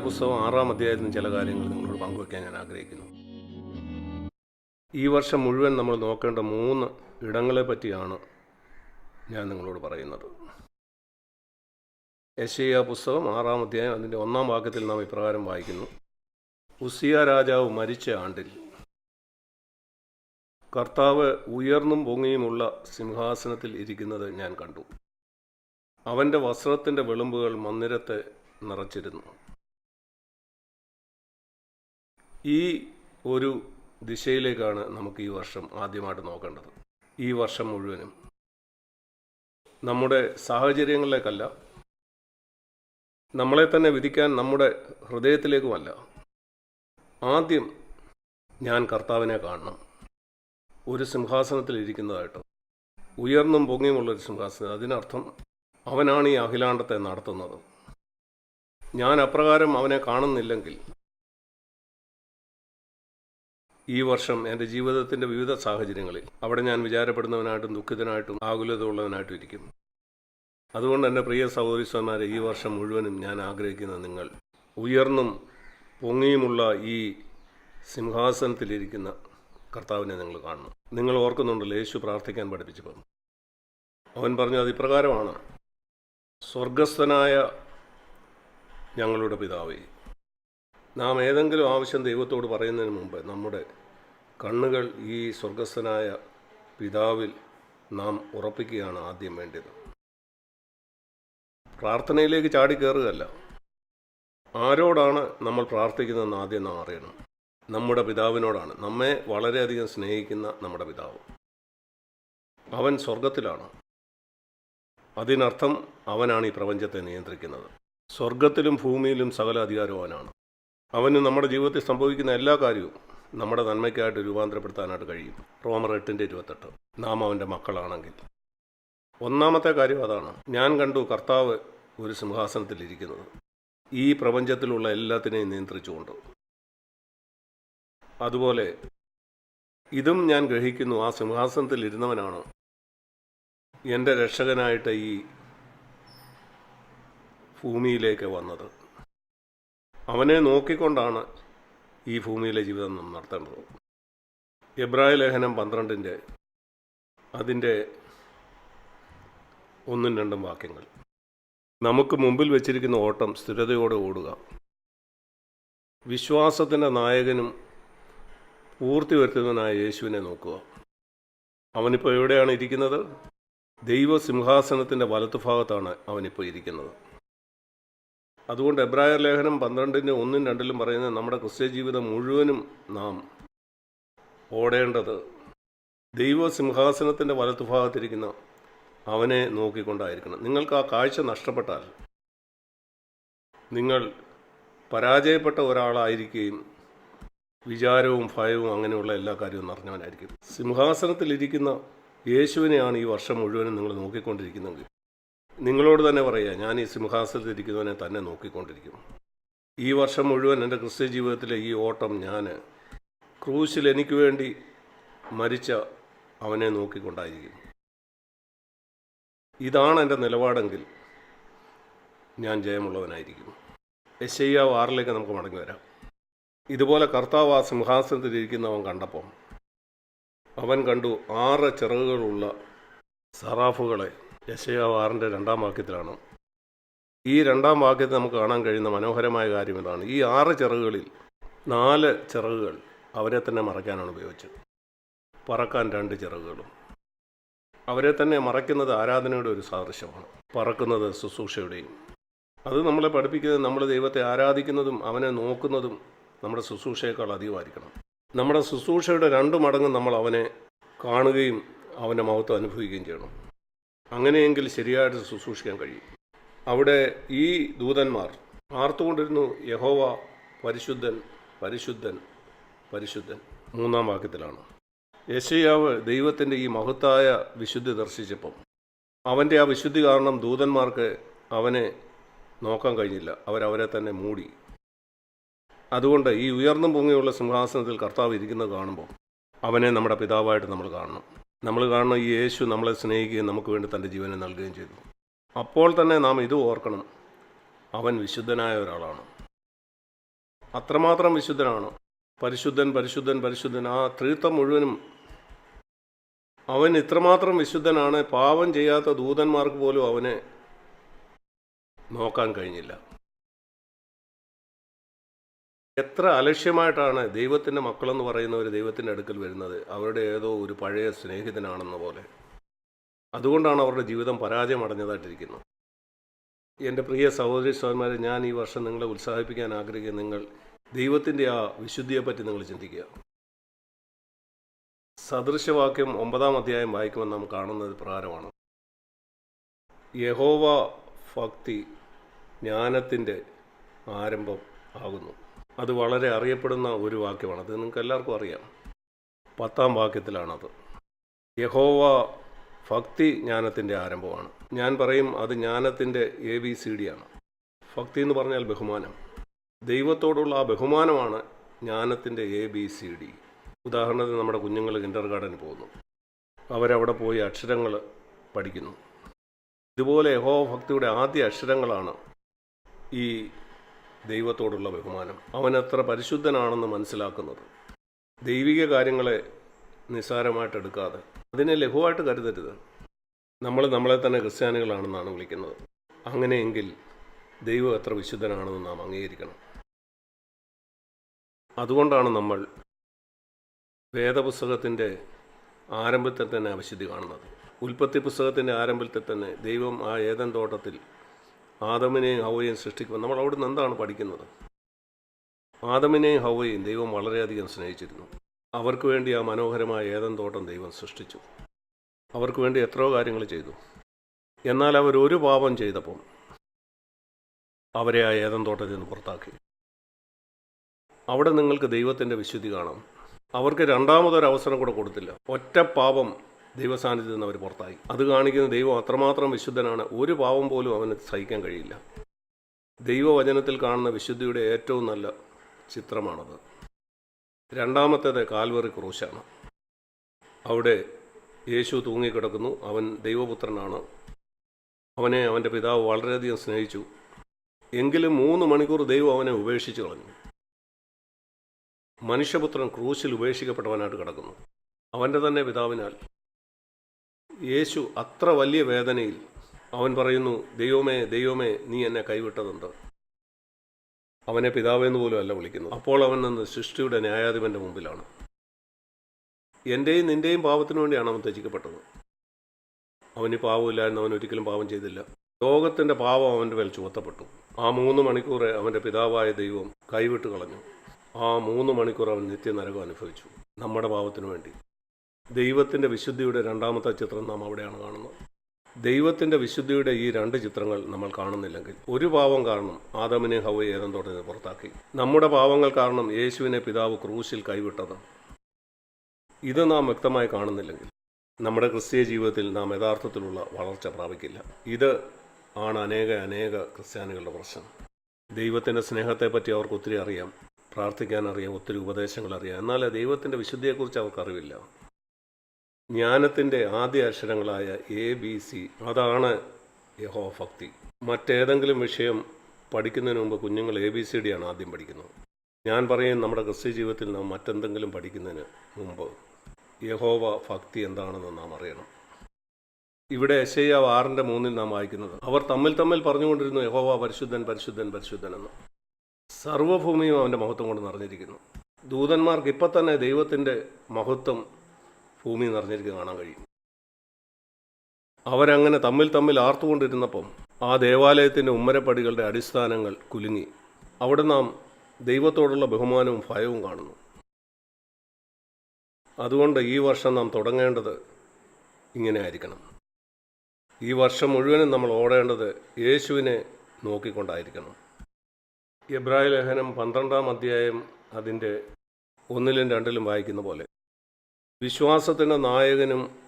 പുസ്തകം ആറാം അധ്യായത്തിൽ ചില കാര്യങ്ങൾ നിങ്ങളോട് പങ്കുവയ്ക്കാൻ ഞാൻ ആഗ്രഹിക്കുന്നു. ഈ വർഷം മുഴുവൻ നമ്മൾ നോക്കേണ്ട മൂന്ന് ഇടങ്ങളെ പറ്റിയാണ് ഞാൻ നിങ്ങളോട് പറയുന്നത്. യശയ്യ പുസ്തകം ആറാം അധ്യായം അതിന്റെ ഒന്നാം വാക്യത്തിൽ നാം ഇപ്രകാരം വായിക്കുന്നു. ഉസിയ രാജാവ് മരിച്ച ആണ്ടിൽ കർത്താവ് ഉയർന്നും പൊങ്ങിയുമുള്ള സിംഹാസനത്തിൽ ഇരിക്കുന്നത് ഞാൻ കണ്ടു. അവന്റെ വസ്ത്രത്തിന്റെ വെളുമ്പുകൾ മന്ദിരത്തെ നിറച്ചിരുന്നു. ഈ ഒരു ദിശയിലേക്കാണ് നമുക്ക് ഈ വർഷം ആദ്യമായിട്ട് നോക്കേണ്ടത്. ഈ വർഷം മുഴുവനും. നമ്മുടെ സാഹചര്യങ്ങളിലേക്കല്ല. നമ്മളെ തന്നെ വിധിക്കാൻ നമ്മുടെ ഹൃദയത്തിലേക്കുമല്ല. ആദ്യം ഞാൻ കർത്താവിനെ കാണണം. ഒരു സിംഹാസനത്തിൽ ഇരിക്കുന്നതായിട്ട്. ഉയർന്നും പൊങ്ങിയുമുള്ളൊരു സിംഹാസനം. അതിനർത്ഥം അവനാണ് ഈ അഖിലാണ്ടത്തെ നടത്തുന്നത്. ഞാൻ അപ്രകാരം അവനെ കാണുന്നില്ലെങ്കിൽ ഈ വർഷം എന്റെ ജീവിതത്തിന്റെ വിവിധ സാഹചര്യങ്ങളിൽ അവിടെ ഞാൻ വിചാരപ്പെടുന്നവനായിട്ടും ദുഃഖിതനായിട്ടും ആകുലതയുള്ളവനായിട്ടും ഇരിക്കും. അതുകൊണ്ട് എന്റെ പ്രിയ സഹോദരിസ്വന്മാരെ ഈ വർഷം മുഴുവനും ഞാൻ ആഗ്രഹിക്കുന്ന നിങ്ങൾ ഉയർന്നും പൊങ്ങിയുമുള്ള ഈ സിംഹാസനത്തിലിരിക്കുന്ന കർത്താവിനെ നിങ്ങൾ കാണണം. നിങ്ങൾ ഓർക്കുന്നുണ്ടല്ലോ യേശു പ്രാർത്ഥിക്കാൻ പഠിപ്പിച്ചപ്പോൾ അവൻ പറഞ്ഞു അത് ഇപ്രകാരമാണ് സ്വർഗസ്ഥനായ ഞങ്ങളുടെ പിതാവേ നാം ഏതെങ്കിലും ആവശ്യം ദൈവത്തോട് പറയുന്നതിന് മുമ്പ് നമ്മുടെ കണ്ണുകൾ ഈ സ്വർഗസ്ഥനായ പിതാവിൽ നാം ഉറപ്പിക്കുകയാണ് ആദ്യം വേണ്ടത്. പ്രാർത്ഥനയിലേക്ക് ചാടി കയറുകയല്ല ആരോടാണ് നമ്മൾ പ്രാർത്ഥിക്കുന്നതെന്ന് ആദ്യം നാം അറിയണം. നമ്മുടെ പിതാവിനോടാണ്. നമ്മെ വളരെയധികം സ്നേഹിക്കുന്ന നമ്മുടെ പിതാവ്. അവൻ സ്വർഗത്തിലാണ്. അതിനർത്ഥം അവനാണ് ഈ പ്രപഞ്ചത്തെ നിയന്ത്രിക്കുന്നത്. സ്വർഗത്തിലും ഭൂമിയിലും സകല അധികാരവാനാണ് അവന് നമ്മുടെ ജീവിതത്തിൽ സംഭവിക്കുന്ന എല്ലാ കാര്യവും നമ്മുടെ നന്മയ്ക്കായിട്ട് രൂപാന്തരപ്പെടുത്താനായിട്ട് കഴിയും. റോമർ എട്ടിന്റെ ഇരുപത്തെട്ട്. നാം അവന്റെ മക്കളാണെങ്കിൽ. ഒന്നാമത്തെ കാര്യം അതാണ്. ഞാൻ കണ്ടു കർത്താവ് ഒരു സിംഹാസനത്തിൽ ഇരിക്കുന്നത്. ഈ പ്രപഞ്ചത്തിലുള്ള എല്ലാത്തിനെയും നിയന്ത്രിച്ചുകൊണ്ട്. അതുപോലെ ഇതും ഞാൻ ഗ്രഹിക്കുന്നു. ആ സിംഹാസനത്തിൽ ഇരുന്നവനാണ് എന്റെ രക്ഷകനായിട്ട് ഈ ഭൂമിയിലേക്ക് വന്നത്. അവനെ നോക്കിക്കൊണ്ടാണ് ഈ ഭൂമിയിലെ ജീവിതം നാം നടത്തേണ്ടത് എബ്രായ ലേഖനം പന്ത്രണ്ടിന്റെ അതിന്റെ ഒന്നും രണ്ടും വാക്യങ്ങൾ. നമുക്ക് മുമ്പിൽ വെച്ചിരിക്കുന്ന ഓട്ടം സ്ഥിരതയോടെ ഓടുക. വിശ്വാസത്തിന്റെ നായകനും പൂർത്തി വരുത്തുന്നതിനായ യേശുവിനെ നോക്കുക. അവനിപ്പോൾ എവിടെയാണ് ഇരിക്കുന്നത്? ദൈവസിംഹാസനത്തിന്റെ വലത്തുഭാഗത്താണ് അവനിപ്പോൾ ഇരിക്കുന്നത്. അതുകൊണ്ട് എബ്രായർ ലേഖനം പന്ത്രണ്ടിന്റെ ഒന്നും രണ്ടിലും പറയുന്നത് നമ്മുടെ ക്രിസ്ത്യ ജീവിതം മുഴുവനും നാം ഓടേണ്ടത്. ദൈവസിംഹാസനത്തിന്റെ വലത്തുഭാഗത്തിരിക്കുന്ന അവനെ നോക്കിക്കൊണ്ടായിരിക്കണം. നിങ്ങൾക്ക് ആ കാഴ്ച നഷ്ടപ്പെട്ടാൽ നിങ്ങൾ പരാജയപ്പെട്ട ഒരാളായിരിക്കുകയും വിചാരവും ഭയവും അങ്ങനെയുള്ള എല്ലാ കാര്യവും നിറഞ്ഞവനായിരിക്കും. സിംഹാസനത്തിലിരിക്കുന്ന യേശുവിനെയാണ് ഈ വർഷം മുഴുവനും നിങ്ങൾ നോക്കിക്കൊണ്ടിരിക്കുന്നതെങ്കിൽ നിങ്ങളോട് തന്നെ പറയുക ഞാൻ ഈ സിംഹാസനത്തിൽ ഇരിക്കുന്നവനെ തന്നെ നോക്കിക്കൊണ്ടിരിക്കും. ഈ വർഷം മുഴുവൻ എന്റെ ക്രിസ്ത്യ ജീവിതത്തിലെ ഈ ഓട്ടം ഞാൻ ക്രൂശിൽ എനിക്ക് വേണ്ടി മരിച്ച അവനെ നോക്കിക്കൊണ്ടായിരിക്കും. ഇതാണ് എന്റെ നിലപാടെങ്കിൽ ഞാൻ ജയമുള്ളവനായിരിക്കും. യശയ്യാവ് ആറിലേക്ക് നമുക്ക് മടങ്ങി വരാം. ഇതുപോലെ കർത്താവ് ആ സിംഹാസനത്തിലിരിക്കുന്നവൻ കണ്ടപ്പോൾ അവൻ കണ്ടു ആറ് ചിറകുകളുള്ള സറാഫുകളെ യശയാവ് ആറിന്റെ രണ്ടാം വാക്യത്തിലാണ്. ഈ രണ്ടാം വാക്യത്തിൽ നമുക്ക് കാണാൻ കഴിയുന്ന മനോഹരമായ കാര്യം ഇതാണ്. ഈ ആറ് ചിറകുകളിൽ നാല് ചിറകുകൾ അവരെ തന്നെ മറയ്ക്കാനാണ് ഉപയോഗിച്ചത്. പറക്കാൻ രണ്ട് ചിറകുകളും അവരെ തന്നെ മറയ്ക്കുന്നത് ആരാധനയുടെ ഒരു സാദൃശ്യമാണ്. പറക്കുന്നത് ശുശ്രൂഷയുടെയും. അത് നമ്മളെ പഠിപ്പിക്കുന്നത് നമ്മൾ ദൈവത്തെ ആരാധിക്കുന്നതും അവനെ നോക്കുന്നതും നമ്മുടെ ശുശ്രൂഷയേക്കാൾ അധികമായിരിക്കണം. നമ്മുടെ ശുശ്രൂഷയുടെ രണ്ടു മടങ്ങ് നമ്മൾ അവനെ കാണുകയും അവന്റെ മഹത്വം അനുഭവിക്കുകയും ചെയ്യണം. അങ്ങനെയെങ്കിൽ ശരിയായിട്ട് ശുശ്രൂഷിക്കാൻ കഴിയും. അവിടെ ഈ ദൂതന്മാർ ആർത്തുകൊണ്ടിരുന്നു യഹോവ പരിശുദ്ധൻ പരിശുദ്ധൻ പരിശുദ്ധൻ. മൂന്നാം വാക്യത്തിലാണ്. യശയാവ് ദൈവത്തിന്റെ ഈ മഹത്തായ വിശുദ്ധി ദർശിച്ചപ്പം അവന്റെ ആ വിശുദ്ധി കാരണം ദൂതന്മാർക്ക് അവനെ നോക്കാൻ കഴിഞ്ഞില്ല. അവരവരെ തന്നെ മൂടി. അതുകൊണ്ട് ഈ ഉയർന്നും പൊങ്ങിയുള്ള സിംഹാസനത്തിൽ കർത്താവ് ഇരിക്കുന്നത് കാണുമ്പോൾ അവനെ നമ്മുടെ പിതാവായിട്ട് നമ്മൾ കാണണം. നമ്മൾ കാണുന്ന ഈ യേശു നമ്മളെ സ്നേഹിക്കുകയും നമുക്ക് വേണ്ടി തന്റെ ജീവനെ നൽകുകയും ചെയ്തു. അപ്പോൾ തന്നെ നാം ഇത് ഓർക്കണം. അവൻ വിശുദ്ധനായ ഒരാളാണ്. അത്രമാത്രം വിശുദ്ധനാണ്. പരിശുദ്ധൻ പരിശുദ്ധൻ പരിശുദ്ധൻ ആ ത്രീത്വം മുഴുവനും അവൻ ഇത്രമാത്രം വിശുദ്ധനാണ്. പാവം ചെയ്യാത്ത ദൂതന്മാർക്ക് പോലും അവനെ നോക്കാൻ കഴിഞ്ഞില്ല. എത്ര അലക്ഷ്യമായിട്ടാണ് ദൈവത്തിന്റെ മക്കളെന്ന് പറയുന്നവർ ദൈവത്തിന്റെ അടുക്കൽ വരുന്നത്? അവരുടെ ഏതോ ഒരു പഴയ സ്നേഹിതനാണെന്ന പോലെ. അതുകൊണ്ടാണ് അവരുടെ ജീവിതം പരാജയമടഞ്ഞതായിട്ടിരിക്കുന്നത് എന്റെ പ്രിയ സഹോദരി സഹോദരന്മാരെ ഞാൻ ഈ വർഷം നിങ്ങളെ ഉത്സാഹിപ്പിക്കാൻ ആഗ്രഹിക്കുന്ന നിങ്ങൾ ദൈവത്തിന്റെ ആ വിശുദ്ധിയെപ്പറ്റി നിങ്ങൾ ചിന്തിക്കുക. സദൃശവാക്യം ഒമ്പതാം അധ്യായം വായിക്കുമ്പോൾ നാം കാണുന്നത് പ്രകാരമാണ്. യഹോവ ഭക്തി ജ്ഞാനത്തിന്റെ ആരംഭം ആകുന്നു. അത് വളരെ അറിയപ്പെടുന്ന ഒരു വാക്യമാണ്. അത് നിങ്ങൾക്ക് എല്ലാവർക്കും അറിയാം. പത്താം വാക്യത്തിലാണത്. യഹോവ ഭക്തി ജ്ഞാനത്തിന്റെ ആരംഭമാണ്. ഞാൻ പറയും അത് ജ്ഞാനത്തിന്റെ എ ബി സി ഡി ആണ്. ഭക്തി എന്ന് പറഞ്ഞാൽ ബഹുമാനം. ദൈവത്തോടുള്ള ആ ബഹുമാനമാണ് ജ്ഞാനത്തിന്റെ എ ബി സി ഡി ഉദാഹരണത്തിന് നമ്മുടെ കുഞ്ഞുങ്ങൾ കിൻഡർ ഗാർഡനിൽ പോകുന്നു. അവരവിടെ പോയി അക്ഷരങ്ങൾ പഠിക്കുന്നു. ഇതുപോലെ യഹോവ ഭക്തിയുടെ ആദ്യ അക്ഷരങ്ങളാണ് ഈ ദൈവത്തോടുള്ള ബഹുമാനം. അവൻ എത്ര പരിശുദ്ധനാണെന്ന് മനസ്സിലാക്കുന്നത്. ദൈവിക കാര്യങ്ങളെ നിസ്സാരമായിട്ട് എടുക്കാതെ. അതിനെ ലഘുവായിട്ട് കരുതരുത്. നമ്മൾ നമ്മളെ തന്നെ ക്രിസ്ത്യാനികളാണെന്നാണ് വിളിക്കുന്നത്. അങ്ങനെയെങ്കിൽ ദൈവം എത്ര വിശുദ്ധനാണെന്ന് നാം അംഗീകരിക്കണം. അതുകൊണ്ടാണ് നമ്മൾ വേദപുസ്തകത്തിന്റെ ആരംഭത്തിൽ തന്നെ അവശുദ്ധി കാണുന്നത്. ഉൽപ്പത്തി പുസ്തകത്തിന്റെ ആരംഭത്തിൽ തന്നെ ദൈവം ആ ഏതൻ തോട്ടത്തിൽ ആദമിനെയും ഹവയെയും സൃഷ്ടിക്കുമ്പോൾ നമ്മൾ അവിടെ നിന്ന് എന്താണ് പഠിക്കുന്നത്? ആദമിനെയും ഹവയെയും ദൈവം വളരെയധികം സ്നേഹിച്ചിരുന്നു. അവർക്ക് വേണ്ടി ആ മനോഹരമായ ഏതൻ തോട്ടം ദൈവം സൃഷ്ടിച്ചു. അവർക്ക് വേണ്ടി എത്രയോ കാര്യങ്ങൾ ചെയ്തു. എന്നാൽ അവർ ഒരു പാപം ചെയ്തപ്പം അവരെ ആ ഏതൻ തോട്ടത്തിൽ നിന്ന് പുറത്താക്കി. അവിടെ നിങ്ങൾക്ക് ദൈവത്തിന്റെ വിശുദ്ധി കാണാം. അവർക്ക് രണ്ടാമതൊരവസരം കൂടെ കൊടുത്തില്ല. ഒറ്റ പാപം ദൈവസാന്നിധ്യത്തിൽ നിന്ന് അവർ പുറത്തായി. അത് കാണിക്കുന്ന ദൈവം അത്രമാത്രം വിശുദ്ധനാണ്. ഒരു പാവം പോലും അവന് സഹിക്കാൻ കഴിയില്ല. ദൈവവചനത്തിൽ കാണുന്ന വിശുദ്ധിയുടെ ഏറ്റവും നല്ല ചിത്രമാണത്. രണ്ടാമത്തേത് കാൽവറി ക്രൂശാണ്. അവിടെ യേശു തൂങ്ങിക്കിടക്കുന്നു. അവൻ ദൈവപുത്രനാണ്. അവനെ അവന്റെ പിതാവ് വളരെയധികം സ്നേഹിച്ചു. എങ്കിലും മൂന്ന് മണിക്കൂർ ദൈവം അവനെ ഉപേക്ഷിച്ചു കളഞ്ഞു. മനുഷ്യപുത്രൻ ക്രൂശിൽ ഉപേക്ഷിക്കപ്പെട്ടവനായിട്ട് കിടക്കുന്നു. അവന്റെ തന്നെ പിതാവിനാൽ യേശു അത്ര വലിയ വേദനയിൽ അവൻ പറയുന്നു ദൈവമേ ദൈവമേ നീ എന്നെ കൈവിട്ടതുണ്ട് അവനെ പിതാവെന്ന് പോലും അല്ല വിളിക്കുന്നു അപ്പോൾ അവൻ നിന്ന് സൃഷ്ടിയുടെ ന്യായാധിപന്റെ മുമ്പിലാണ്. എന്റെയും നിന്റെയും പാപത്തിനു വേണ്ടിയാണ് അവൻ ത്യജിക്കപ്പെട്ടത്. അവന് പാവമില്ലായിരുന്നു അവൻ ഒരിക്കലും പാപം ചെയ്തില്ല. ലോകത്തിന്റെ പാപം അവന്റെ മേൽ ചുമത്തപ്പെട്ടു. ആ മൂന്ന് മണിക്കൂർ അവന്റെ പിതാവായ ദൈവം കൈവിട്ട് കളഞ്ഞു. ആ മൂന്ന് മണിക്കൂർ അവൻ നിത്യനരകം അനുഭവിച്ചു. നമ്മുടെ പാപത്തിനു വേണ്ടി. ദൈവത്തിന്റെ വിശുദ്ധിയുടെ രണ്ടാമത്തെ ചിത്രം നാം അവിടെയാണ് കാണുന്നത്. ദൈവത്തിന്റെ വിശുദ്ധിയുടെ ഈ രണ്ട് ചിത്രങ്ങൾ നമ്മൾ കാണുന്നില്ലെങ്കിൽ ഒരു പാവം കാരണം ആദമിനെ ഹവയെ ഏതം തോട്ടത്തിൽ പുറത്താക്കി. നമ്മുടെ പാവങ്ങൾ കാരണം യേശുവിനെ പിതാവ് ക്രൂശിൽ കൈവിട്ടത്. ഇത് നാം വ്യക്തമായി കാണുന്നില്ലെങ്കിൽ നമ്മുടെ ക്രിസ്തീയ ജീവിതത്തിൽ നാം യഥാർത്ഥത്തിലുള്ള വളർച്ച പ്രാപിക്കില്ല. ഇത് ആണ് അനേക അനേക ക്രിസ്ത്യാനികളുടെ പ്രശ്നം. ദൈവത്തിന്റെ സ്നേഹത്തെപ്പറ്റി അവർക്ക് ഒത്തിരി അറിയാം. പ്രാർത്ഥിക്കാൻ അറിയാം ഒത്തിരി ഉപദേശങ്ങൾ അറിയാം. എന്നാൽ ദൈവത്തിന്റെ വിശുദ്ധിയെക്കുറിച്ച് അവർക്ക് അറിവില്ല. ജ്ഞാനത്തിന്റെ ആദ്യ അക്ഷരങ്ങളായ എ ബി സി അതാണ് യഹോ ഭക്തി. മറ്റേതെങ്കിലും വിഷയം പഠിക്കുന്നതിന് മുമ്പ് കുഞ്ഞുങ്ങൾ എ ബി സി ഡി ആണ് ആദ്യം പഠിക്കുന്നത്. ഞാൻ പറയും നമ്മുടെ ക്രിസ്ത്യ ജീവിതത്തിൽ നാം മറ്റെന്തെങ്കിലും പഠിക്കുന്നതിന് മുമ്പ് യഹോവ ഭക്തി എന്താണെന്ന് നാം അറിയണം. ഇവിടെ എശയ്യ ആറിന്റെ മൂന്നിൽ നാം വായിക്കുന്നത് അവർ തമ്മിൽ തമ്മിൽ പറഞ്ഞുകൊണ്ടിരുന്നു യഹോവ പരിശുദ്ധൻ പരിശുദ്ധൻ പരിശുദ്ധൻ എന്ന്. സർവഭൂമിയും അവന്റെ മഹത്വം കൊണ്ട് നിറഞ്ഞിരിക്കുന്നു ദൂതന്മാർക്ക് ഇപ്പം തന്നെ ദൈവത്തിന്റെ മഹത്വം ഭൂമി നിറഞ്ഞിരിക്കുക കാണാൻ കഴിയും. അവരങ്ങനെ തമ്മിൽ തമ്മിൽ ആർത്തുകൊണ്ടിരുന്നപ്പം ആ ദേവാലയത്തിന്റെ ഉമ്മരപ്പടികളുടെ അടിസ്ഥാനങ്ങൾ കുലുങ്ങി. അവിടെ നാം ദൈവത്തോടുള്ള ബഹുമാനവും ഭയവും കാണുന്നു. അതുകൊണ്ട് ഈ വർഷം നാം തുടങ്ങേണ്ടത് ഇങ്ങനെ ആയിരിക്കണം. ഈ വർഷം മുഴുവനും നമ്മൾ ഓടേണ്ടത് യേശുവിനെ നോക്കിക്കൊണ്ടായിരിക്കണം. എബ്രാഹിം ലേഖനം പന്ത്രണ്ടാം അധ്യായം അതിന്റെ ഒന്നിലും രണ്ടിലും വായിക്കുന്ന പോലെ. വിശ്വാസത്തിന്റെ നായകനും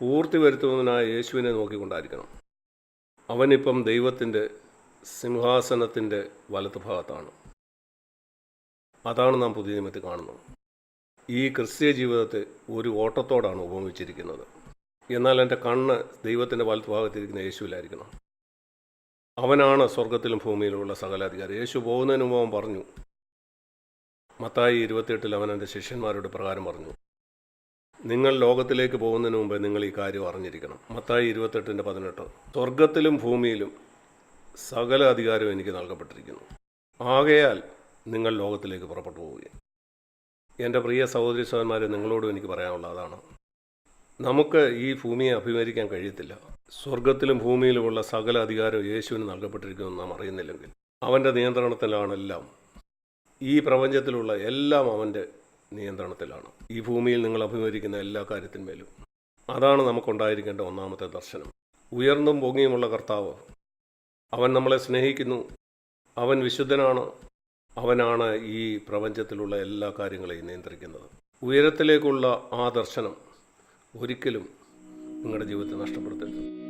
പൂർത്തി വരുത്തുന്നതിനായ യേശുവിനെ നോക്കിക്കൊണ്ടായിരിക്കണം. അവനിപ്പം ദൈവത്തിന്റെ സിംഹാസനത്തിന്റെ വലത്ത് ഭാഗത്താണ്. അതാണ് നാം പുതിയ നിയമത്തിൽ കാണുന്നത്. ഈ ക്രിസ്തീയ ജീവിതത്തെ ഒരു ഓട്ടത്തോടാണ് ഉപമിച്ചിരിക്കുന്നത്. എന്നാൽ എന്റെ കണ്ണ് ദൈവത്തിന്റെ വലത്ത് ഭാഗത്തിരിക്കുന്ന യേശുവിലായിരിക്കണം. അവനാണ് സ്വർഗത്തിലും ഭൂമിയിലുമുള്ള സകലാധികാരം. യേശു പോകുന്നതിന് മുമ്പ് അവൻ പറഞ്ഞു മത്തായി ഇരുപത്തിയെട്ടിൽ അവൻ എന്റെ ശിഷ്യന്മാരോട് പ്രകാരം പറഞ്ഞു നിങ്ങൾ ലോകത്തിലേക്ക് പോകുന്നതിന് മുമ്പ് നിങ്ങൾ ഈ കാര്യം അറിഞ്ഞിരിക്കണം. മത്തായി ഇരുപത്തെട്ടിന്റെ പതിനെട്ട്. സ്വർഗത്തിലും ഭൂമിയിലും സകല അധികാരവും എനിക്ക് നൽകപ്പെട്ടിരിക്കുന്നു. ആകയാൽ നിങ്ങൾ ലോകത്തിലേക്ക് പുറപ്പെട്ടു പോവുകയും. എന്റെ പ്രിയ സഹോദരി സഹോദരന്മാരെ നിങ്ങളോടും എനിക്ക് പറയാനുള്ള അതാണ്. നമുക്ക് ഈ ഭൂമിയെ അഭിമുഖീകരിക്കാൻ കഴിയത്തില്ല. സ്വർഗത്തിലും ഭൂമിയിലുമുള്ള സകല അധികാരവും യേശുവിന് നൽകപ്പെട്ടിരിക്കുമെന്ന് നാം അറിയുന്നില്ലെങ്കിൽ അവന്റെ നിയന്ത്രണത്തിലാണെല്ലാം ഈ പ്രപഞ്ചത്തിലുള്ള എല്ലാം അവന്റെ നിയന്ത്രണത്തിലാണ്. ഈ ഭൂമിയിൽ നിങ്ങൾ അഭിമുഖീകരിക്കുന്ന എല്ലാ കാര്യത്തിന്മേലും. അതാണ് നമുക്കുണ്ടായിരിക്കേണ്ട ഒന്നാമത്തെ ദർശനം. ഉയർന്നും പൊങ്ങിയുമുള്ള കർത്താവ്. അവൻ നമ്മളെ സ്നേഹിക്കുന്നു. അവൻ വിശുദ്ധനാണ്. അവനാണ് ഈ പ്രപഞ്ചത്തിലുള്ള എല്ലാ കാര്യങ്ങളെയും നിയന്ത്രിക്കുന്നത്. ഉയരത്തിലേക്കുള്ള ആ ദർശനം ഒരിക്കലും നിങ്ങളുടെ ജീവിതത്തെ നഷ്ടപ്പെടുത്തരുത്.